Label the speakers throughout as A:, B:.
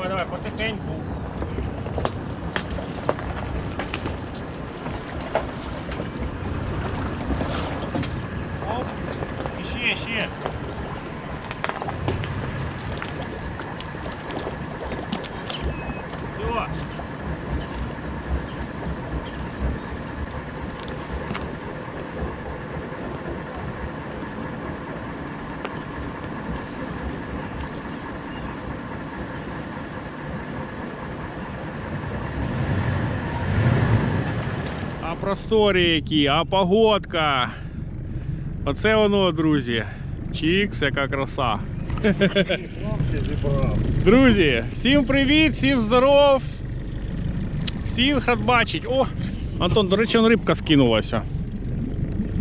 A: Давай, давай, потихеньку. Оп, просторі які, а погодка. Оце воно, друзі. Чікс, яка краса. Друзі, всім привіт, всім здоров. Всіх рад бачить. О, Антон, до речі, он рибка скинулася.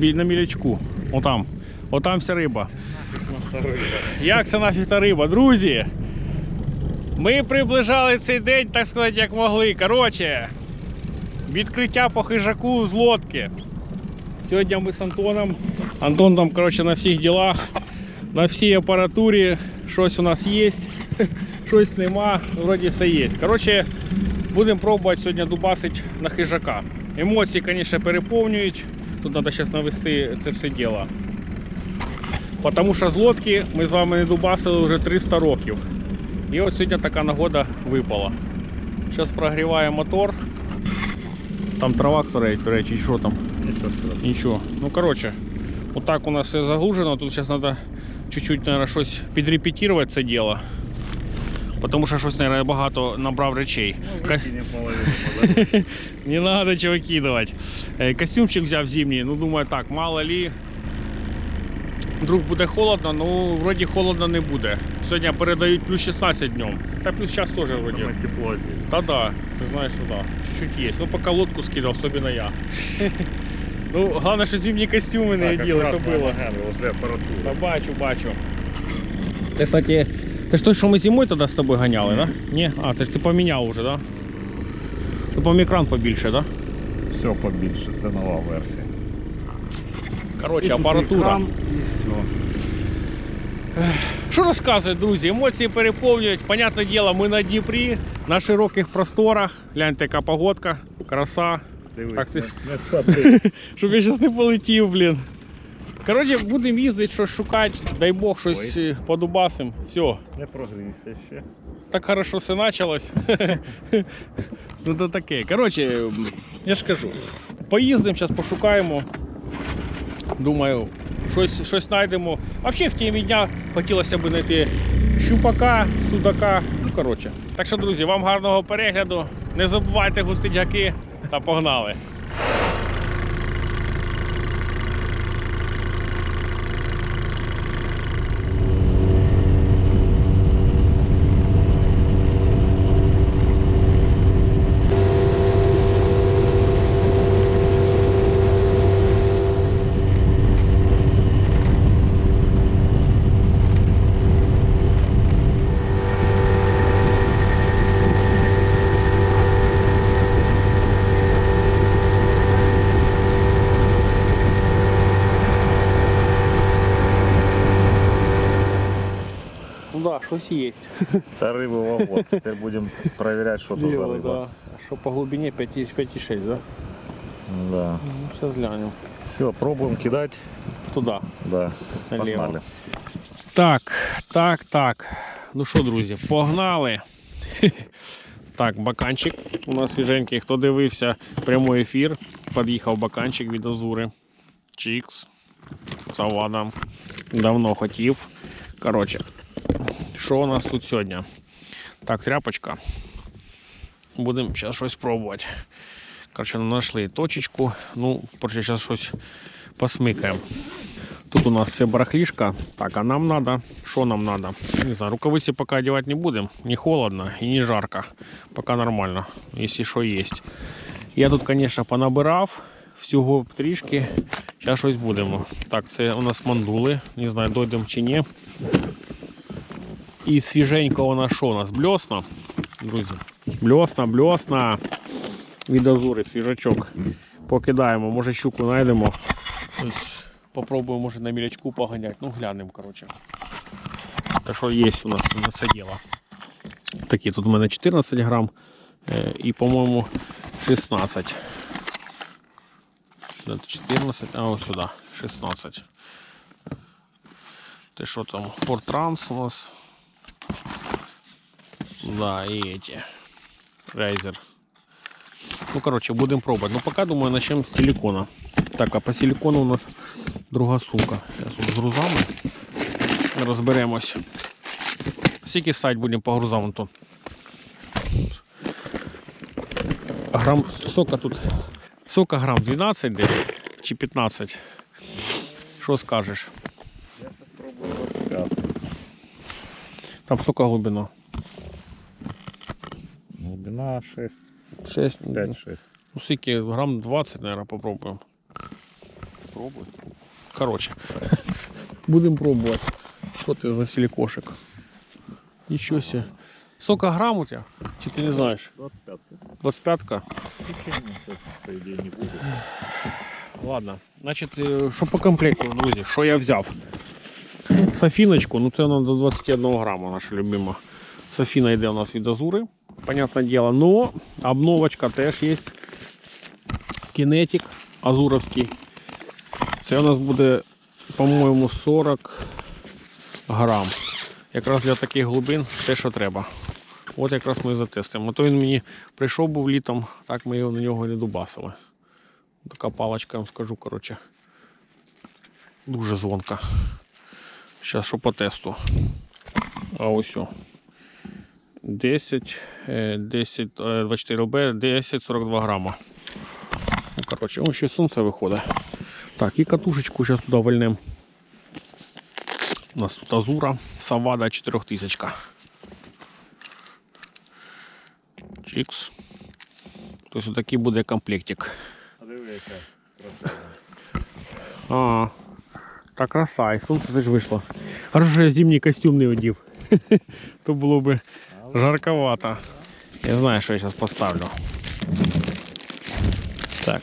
A: На мілячку. Отам. Отам вся риба. Як це нафіг та риба? Друзі, ми приближали цей день, так сказати, як могли. Коротше, відкриття по хижаку з лодки. Сьогодні ми з Антоном. Антон там, коротше, на всіх ділах, на всій апаратурі. Щось у нас є, щось нема, вроді все є. Коротше, будемо пробувати сьогодні дубасити на хижака. Емоції, звісно, переповнюють. Тут треба зараз навести це все діло. Тому що з лодки ми з вами не дубасили вже 300 років. І от сьогодні така нагода випала. Зараз прогріває мотор. Там трава, кстати, до речі, і що там? Нічого. Ну, коротше, отак у нас все загружено. Тут зараз треба чуть-чуть, наверное, щось підрепетувати це діло. Тому що щось, наверное, багато набрав речей. Ка- Не надо чего кидать. Е, Костюмчик взяв зимній, ну думаю так, мало ли. Вдруг буде холодно, ну вроді холодно не буде. Сьогодні передають плюс 16 днем. Та плюс час теж вроді.
B: тепло.
A: Та да, ты знаешь, что да. Чуть-чуть есть. Ну пока лодку скидал, особенно я. Ну, главное, что зимние костюмы не одел, это было.
B: Возле аппаратуры.
A: Та бачу, бачу. Ты, кстати, ты что, что мы зимой тогда с тобой гоняли, да? Не? А, ты ж ты поменял уже, да? Ты по экран побільше, да?
B: Все побільше, це нова версія.
A: Короче, апаратура.
B: І все.
A: Що розказує, друзі? Емоції переповнюють. Понятне діло, ми на Дніпрі, на широких просторах. Гляньте, яка погодка, краса.
B: Дивись,
A: Так, ти-
B: не.
A: Щоб я зараз не полетів, блін. Коротше, будемо їздити, щось шукати, дай Бог, щось
B: Ой.
A: е, подубасим. Все.
B: Не прогрівся ще.
A: Так хорошо все почалось. ну то таке. Коротше, я ж кажу. Поїздимо, зараз пошукаємо. Думаю, щось, щось знайдемо. Взагалі в тімі дня хотілося б знайти щупака, судака. Ну, коротше. Так що, друзі, вам гарного перегляду. Не забувайте густить гаки та погнали. Щось є.
B: Та риба вот. Тепер будемо перевіряти, що тут за риба.
A: да. А что по глубине 5,6, да?
B: Да.
A: Ну, сейчас глянем.
B: Все, пробуємо кидати.
A: Туда.
B: Да.
A: Наліво.
B: Погнали.
A: Так, так, так. Ну що, друзі, погнали. Так, баканчик у нас свіженький. Хто дивився прямий ефір, під'їхав баканчик від Азури. Чікс. Завада. Давно хотів. Коротше, що у нас тут сьогодні? Так, тряпочка. Будемо зараз щось пробувати. Коротше, знайшли точечку. Ну, коротше, зараз щось посмикаємо. Тут у нас все барахлишко. Так, а нам надо, что нам надо? Не знаю, рукавицы пока одевать не будем. Не холодно и не жарко. Пока нормально, если что есть. Я тут, конечно, понабирав всього трішки. Зараз щось будемо. Так, це у нас мандули. Не знаю, дойдемо чи ні. І свіженько у що у нас? Бльосна, друзі. Бльосна, бльосна. Від азури, свіжачок. Покидаємо, може щуку знайдемо. Попробуємо, може, на мілячку поганяти. Ну, глянемо, коротше. Та що є у нас на це діло. Такі тут у мене 14 грам е, і, по-моєму, 16. Де 14, а ось сюди, 16. Ти що там? Trans у нас. Да, и эти. Райзер. Ну, короче, будем пробовать. Ну, пока, думаю, начнем с силикона. Так, а по силикону у нас друга сумка. Зараз от з грузами розберемось. Скільки стать будемо по грузам, Антон? Грам сока тут. Сока грам 12 десь чи 15. Що скажеш?
B: Я попробую 25.
A: Там сока глибина.
B: Глубина 6,
A: 6,
B: 5-6.
A: Ну, скільки, грам 20, наверное, попробуємо.
B: Пробуй.
A: Короче, будемо пробувати. Що ти за силикошик? Нічого себе. Сока грам у тебе? Чи ти не знаєш?
B: 25.
A: 25-ка?
B: По идее не будет.
A: Ладно. Значить, е, що по комплекту, друзі, що я взяв? Софіночку, ну це вона до 21 грама, наша любима. Софіна йде у нас від Азури, Понятне діло. Но обновочка теж є. Кінетик азуровський. Це у нас буде, по-моєму, 40 грам. Якраз для таких глибин те, що треба. От якраз ми і. А То він мені прийшов був літом, так ми його на нього не дубасили. Така паличка, я вам скажу, коротше. Дуже звонка. Зараз що по тесту. А ось. о. 10, е, 10, е, 24 ЛБ, 10, 42 грама. Ну, коротше, ось ще сонце виходить. Так, і катушечку зараз туди вальнем. У нас тут Азура, Савада 4000. Чікс. Тобто такий буде комплектик.
B: А диви, яка красава.
A: А, та краса, і сонце це ж вийшло. Хорошо, що я зимній костюм не одів. То було б жарковато. Я знаю, що я зараз поставлю. Так,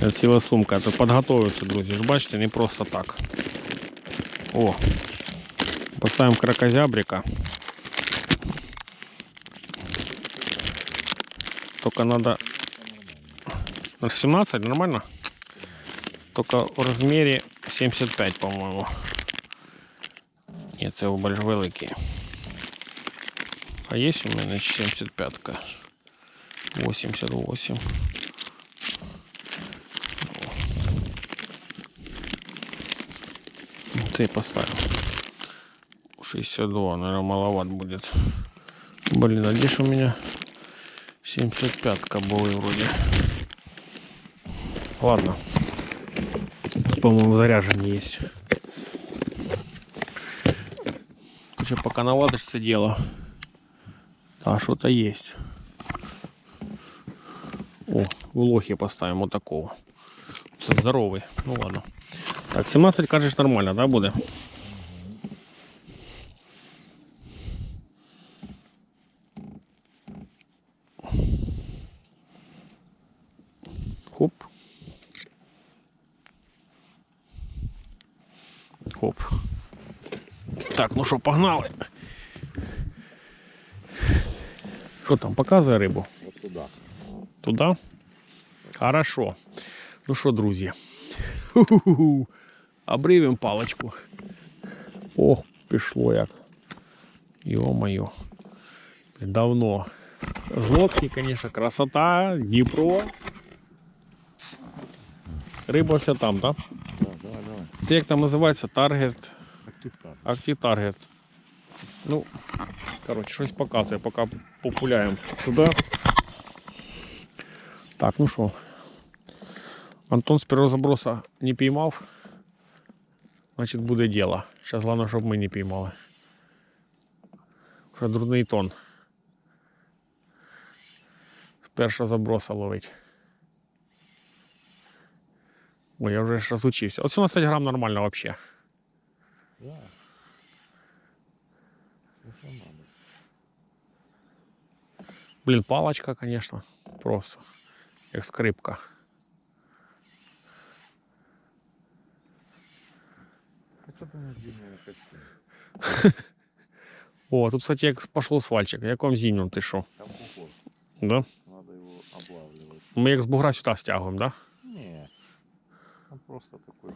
A: це ціла сумка. То підготовився, друзі. Ж бачите, не просто так. О, поставимо кракозябрика. Только надо... На 17 нормально? Только в размере 75, по-моему. Ні, це більш великий. А є у мене 75-ка? 88. Ну, Цей поставим. 62, наверное, маловат будет. Блин, а где у меня 75-ка была вроде. Ладно. Тут, по-моему, заряжение есть. Короче, пока это дело. Да, что-то есть. О, в лохе поставим вот такого. Здоровый. Ну ладно. Так, 17, кажешь, нормально, да, буде? Хоп. Хоп. Так, ну що, погнали. Що там, показує рибу?
B: Вот туда.
A: Туда? Хорошо. Ну що, друзі. Ху-ху-ху. Обривимо паличку. Ох, пішло як. Йо-моє. Давно. З лодки, звісно, красота, Дніпро. Риба вся там, так?
B: Да, давай, давай.
A: Це як там називається? Таргет.
B: Актив-так.
A: Актив таргет. Ну, коротше, щось показує, поки популяємо сюди. Так, ну що. Антон з першого заброса не піймав. Значить буде діло. Зараз головне, щоб ми не піймали. Вже дурний тон. З першого заброса ловить. Ой, я вже ж розучився. От 17 грам нормально взагалі. Блин, палочка, конечно, просто. Як скрипка.
B: А что ты не длинный костюм?
A: О, тут, кстати, як пішов свальчик. Як вам зимнім ти що?
B: Там кухор.
A: Да?
B: Надо его облавливать.
A: Ми як з бугра сюди стягуємо, да?
B: Не, он просто такой.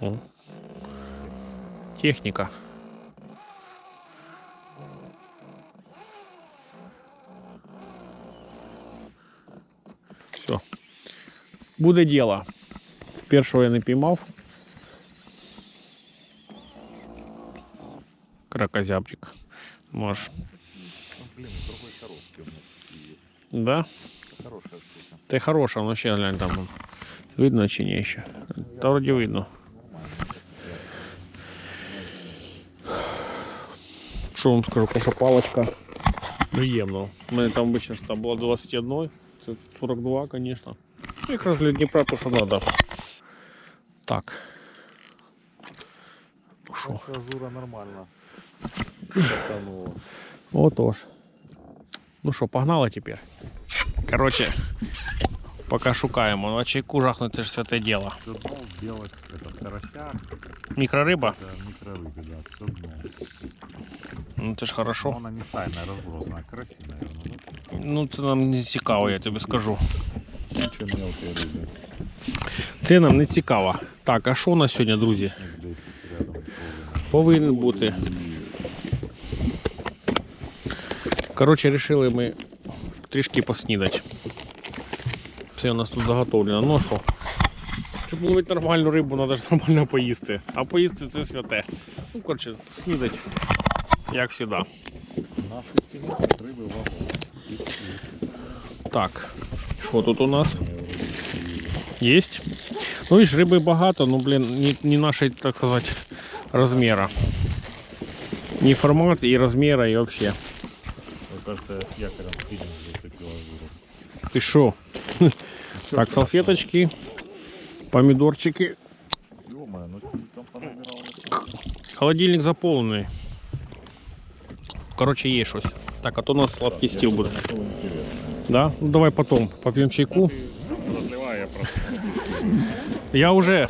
A: О. Техніка. Все. Буде діло. З першого я не піймав. Кракозябрик. Може.
B: Ну, блин, другой коробки у меня есть.
A: Да?
B: Хорошая штука.
A: Ти хороша, ну ще глянь там. Видно чи ні ще? Та вроді видно. Що вам скажу, каша палочка. Приємно. У мене там обично там було 21, це 42, звісно. Ну, Якраз для Дніпра то, що треба. Так. Ну що?
B: Наша Азура нормально. Катанула.
A: Отож. Ну що, погнали тепер. Коротше, поки шукаємо. Ну, а чайку жахнути ж святе діло.
B: Все дно сделать этот карася,
A: Мікрориба?
B: это микрорыбы, да, все дно.
A: Ну це ж
B: Но
A: хорошо.
B: она не стайная, разбросанная, караси, наверное, да?
A: Ну це нам не цікаво, я тобі скажу.
B: Ничего мелкие рыбы.
A: Це нам не цікаво. Так, а що у нас сьогодні, друзі?
B: Десь рядом тоже.
A: Повинен бути. Коротше, вирішили ми трішки поснідати. Це у нас тут заготовлено. Ну що? Щоб ловити нормальну рибу, треба ж нормально поїсти. А поїсти це святе. Ну, коротше, снідать, як завжди.
B: На шестину рыбы вагон.
A: Так, що тут у нас? Есть? Ну, видишь, рыбы багато, ну, блин, не, не нашей, так сказать, размера. Не формат и размера, и вообще.
B: Мне кажется, я с якорем спиннинг зацепил Азуру.
A: Ты шо? Так, салфеточки, помидорчики. Холодильник заполненный. Короче, есть что Так, а то у нас сладкий стил будет. Да? Ну, давай потом попьем чайку.
B: Я
A: уже,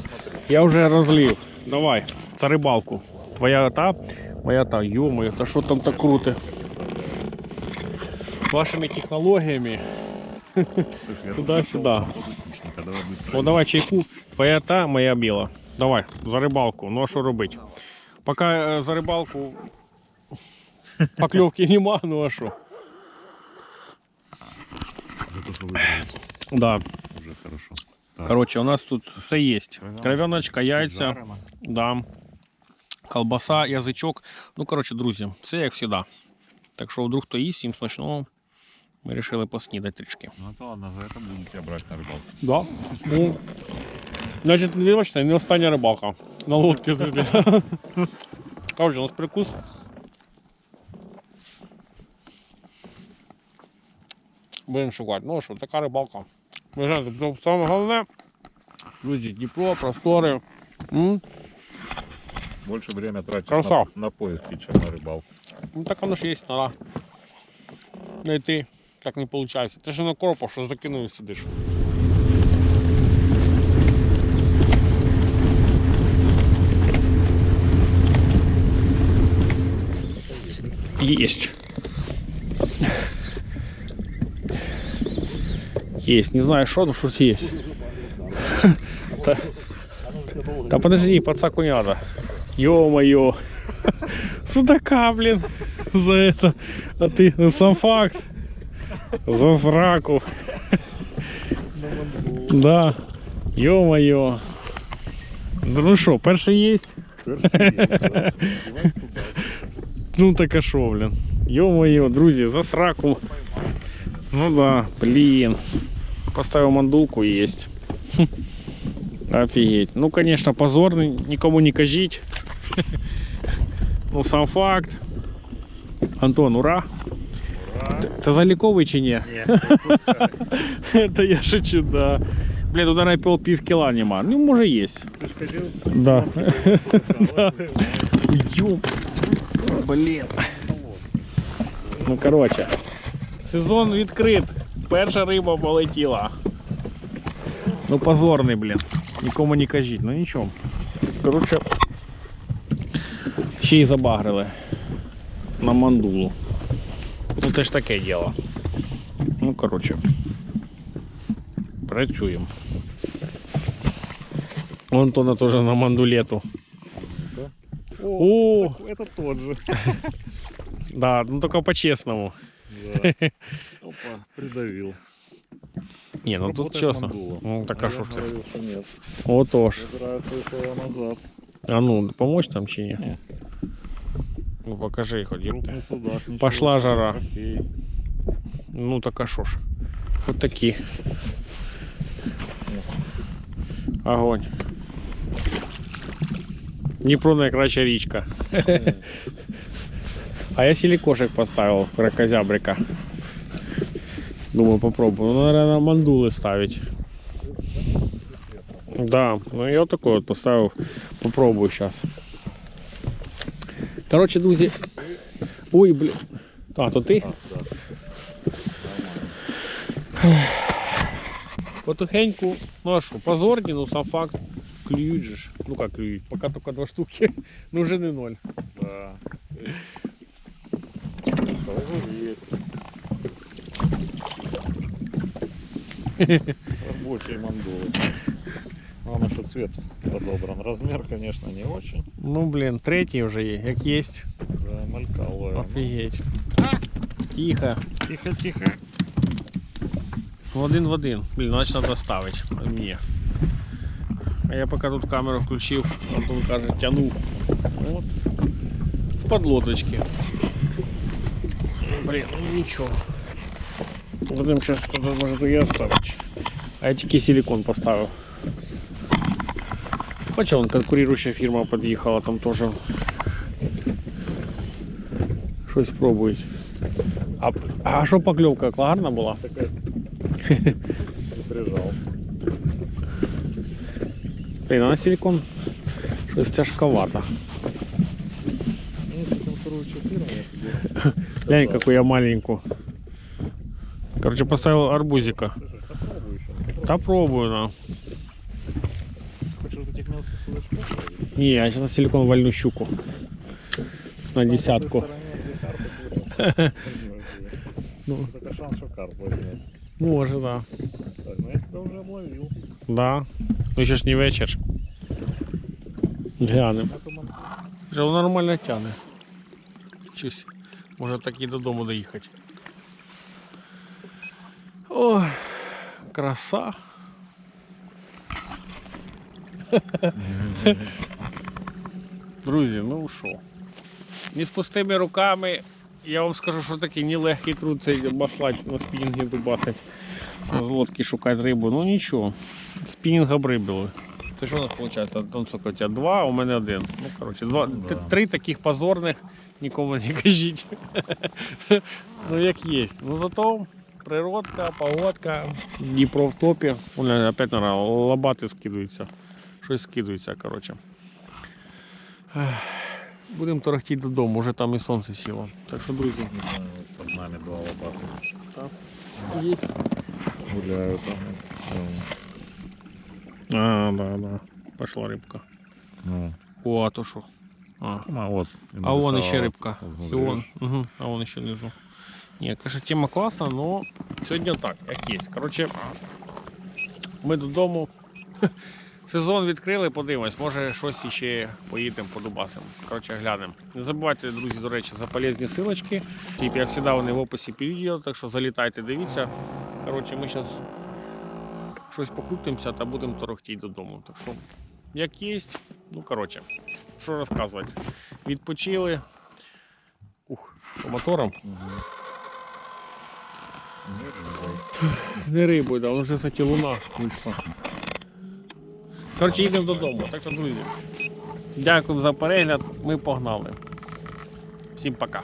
A: я уже разлив. Давай, за рыбалку. Твоя та, моя та, ё-моё, та что там так круто? Вашими технологиями. Туда-сюда.
B: Давай быстро.
A: Ну давай чайку. Твоя та, моя біла. Давай, за рибалку. Ну а що робити? Поки е, за рибалку покльовки нема, ну а що?
B: За то, что выиграли,
A: Да.
B: уже хорошо. Так.
A: Короче, у нас тут все є.
B: Кров'яночка,
A: Кров'яночка, яйця,
B: Жарено.
A: да. колбаса, язичок. Ну, коротше, друзі, все як завжди. Так що, вдруг хто їсть, їм смачного. Ми вирішили поснідати трішки.
B: Ну то ладно, за это буду тебя брать на рыбалку.
A: Да. Ну, значить, не бачите, не остання рибалка. На лодці сидить. Коротше, у нас прикус. Будемо шукати. Ну що, така рибалка. Ви знаєте, це саме головне. Друзі, Дніпро, простори. М?
B: Больше время тратишь
A: Краса.
B: на, на поиски, чем на рыбалку.
A: Ну так воно ж є, треба знайти. так не виходить. Ти ж на коропа, що закинув сидиш. Есть. Есть. Не знаю, что, но что-то есть. Да подожди, подсаку не надо. Ё-моё. Судака, блин. За это. А ты ну, сам факт. За зраку. Да. Ё-моё. Ну що, перший єсть? Ну так а шо, блін. Ё-моё, друзі, за сраку. Ну да, блін. Поставив мандулку есть. Офигеть. Ну, конечно, позорный, никому не кажіть. Ну, сам факт. Антон, ура! Це заліковий чи ні? Это я шучу, да. Блин, туда на пол пів кіла нема. Ну, може есть. Да. Да. Ёп. Блін. Ну, короче. Сезон відкрит. Перша риба полетіла. Ну, позорний, блін. Нікому не кажіть, ну нічого. Коротше, ще й забагрили на мандулу. Ну це ж таке діло. Ну, коротше. Працюємо. У Антона теж на мандулету. О,
B: Это тот же.
A: да, ну только по-честному.
B: Да. Опа, придавил.
A: Не, ну тут
B: Работает
A: честно.
B: мандула.
A: Ну так а
B: я
A: що ж ти?
B: говорил, что нет.
A: Отож.
B: Я забираю свои слова назад.
A: А ну, помочь там чи ні?
B: Ні.
A: Ну покажи хоч. ёпта.
B: Крупный судак. ничего
A: Пошла
B: себе,
A: жара.
B: трофей.
A: Ну так а що ж. От такі. Огонь. Дніпро найкраща річка. А я силикошек поставил, кракозябрика. Думаю, попробую. Ну, наверное, мандулы ставить. Да, ну я вот такой вот поставил. Попробую сейчас. Короче, друзі. Ой, блин. А, то ти?
B: А, да.
A: Потихеньку, ну а що, позорні, ну сам факт. Клюють же ж. Ну как клюють, поки тільки два штуки, ну вже не ноль.
B: Да. Тоже есть. Рабочие мандулы. Главное, что цвет подобран. Размер, конечно, не очень.
A: Ну блін, третій вже є, як єсть.
B: Да, малька ловим.
A: Офігеть. Тихо.
B: Тихо, тихо.
A: Ну, Один в один. Блін, значить треба ставити. Мені. А я поки тут камеру включив, Антон каже, тянув. От. З-под лодочки. Блін, ну нічого. Будемо зараз туди може то я ставити. А я тільки силикон поставив. Хоча вон конкурирующая фірма під'їхала, там теж щось пробують. А, а що покльовка? Гарна була?
B: Такая. Прижал.
A: Блін, а на силикон щось тяжковато.
B: Ну, если конкурирующая фирма, я тебе
A: Глянь,
B: сказал.
A: какую я маленькую. Короче, поставил арбузика.
B: Слушай, попробуй еще. попробуй.
A: Да пробую, на. Не, я сейчас на силикон вальну щуку. На
B: Там,
A: десятку.
B: с одной стороны, где карп, а с другой возьмешь.
A: Ну,
B: Только шанс, что карп возьмет.
A: может, да.
B: Так, ну я тебя уже обловил.
A: Да. Ну ще ж не вечір. Глянем.
B: Это ман-
A: Вже воно нормально тягне. Чусь. Може так і додому доїхати. Ой, краса. Друзі, ну що? Не з пустими руками. Я вам скажу, що такий нелегкий труд цей маслать на спінінги дубасить. З лодки шукати рибу. Ну нічого. Спінінг обрибили. Це що у нас виходить? Антон, сколько у тебе? Два, а у мене один. Ну, коротше, два,
B: да.
A: три таких позорних, нікому не кажіть. ну як є. Ну зато природка, погодка, Дніпро в топі. Опять, наверное, лобати скидаються. Щось скидаються, коротше. Ех, Будемо торохтіти додому, вже там і сонце сіло. Так що, друзі,
B: Не знаю, вот под нами два лопаты.
A: є.
B: Гуляют там.
A: А, да, да. Пошла рибка.
B: Ну,
A: О, а то що? А.
B: а вот.
A: А вон ще
B: нарисовалась.
A: рибка. І вон. Угу. А вон ще внизу. Ні, конечно, тема класна, но сьогодні так, як є. Коротше, ми додому. Сезон відкрили, подивимось, може щось іще поїдемо подубасимо. Коротше, глянемо. Не забувайте, друзі, до речі, за полезні силочки. Тип, як завжди, вони в описі під відео, так що залітайте, дивіться. Коротше, ми зараз щось покрутимося та будемо торохтіти додому. Так що, як є, ну коротше, що розказувати. Відпочили. Ух, по моторам. Не рибою, да, вже, кстати, луна вийшла. Коротше, їдемо додому. Так що, друзі, дякую за перегляд. Ми погнали. Всім пока.